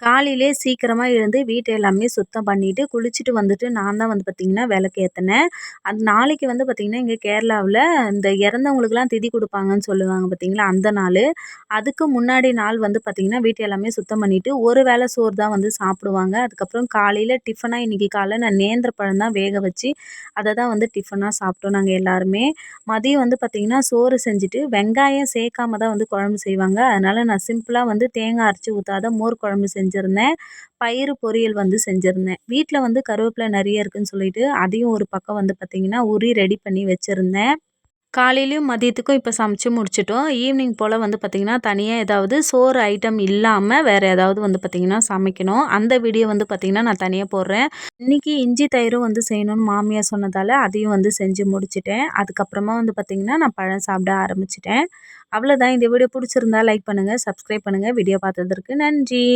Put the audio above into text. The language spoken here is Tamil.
காலையிலே சீக்கிரமாக எழுந்து வீட்டை எல்லாமே சுத்தம் பண்ணிவிட்டு குளிச்சுட்டு வந்துட்டு நான் தான் வந்து பார்த்திங்கன்னா விளக்கு ஏற்றினேன் அது நாளைக்கு வந்து பார்த்திங்கன்னா இங்கே கேரளாவில் இந்த இறந்தவங்களுக்குலாம் திதி கொடுப்பாங்கன்னு சொல்லுவாங்க பார்த்திங்களா அந்த நாள். அதுக்கு முன்னாடி நாள் வந்து பார்த்திங்கன்னா வீட்டை எல்லாமே சுத்தம் பண்ணிவிட்டு ஒரு வேளை சோறு தான் வந்து சாப்பிடுவாங்க. அதுக்கப்புறம் காலையில் டிஃபனாக இன்றைக்கி காலைல நான் நேந்திர பழம் தான் வேக வச்சு அதை தான் வந்து டிஃபனாக சாப்பிட்டோம் நாங்கள் எல்லாருமே. மதியம் வந்து பார்த்திங்கன்னா சோறு செஞ்சுட்டு வெங்காயம் சேர்க்காம தான் வந்து குழம்பு செய்வாங்க. அதனால் நான் சிம்பிளாக வந்து தேங்காய் அரைச்சி ஊற்றாத மோர் குழம்பு செஞ்சு செஞ்சுருந்தேன். பயிறு பொரியல் வந்து செஞ்சுருந்தேன். வீட்டில் வந்து கருவேப்பிலை நிறைய இருக்குதுன்னு சொல்லிட்டு அதையும் ஒரு பக்கம் வந்து பார்த்திங்கன்னா உரி ரெடி பண்ணி வச்சுருந்தேன். காலையிலையும் மதியத்துக்கும் இப்போ சமைச்சு முடிச்சிட்டோம். ஈவினிங் போல் வந்து பார்த்திங்கன்னா தனியாக ஏதாவது சோறு ஐட்டம் இல்லாமல் வேறு ஏதாவது வந்து பார்த்திங்கன்னா சமைக்கணும். அந்த வீடியோ வந்து பார்த்திங்கன்னா நான் தனியாக போடுறேன். இன்றைக்கி இஞ்சி தயிரும் வந்து செய்யணும்னு மாமியார் சொன்னதால் அதையும் வந்து செஞ்சு முடிச்சிட்டேன். அதுக்கப்புறமா வந்து பார்த்திங்கன்னா நான் பழம் சாப்பிட ஆரம்பிச்சிட்டேன். அவ்வளோதான் இந்த வீடியோ பிடிச்சிருந்தா லைக் பண்ணுங்கள் சப்ஸ்கிரைப் பண்ணுங்கள் வீடியோ பார்த்ததற்கு நன்றி.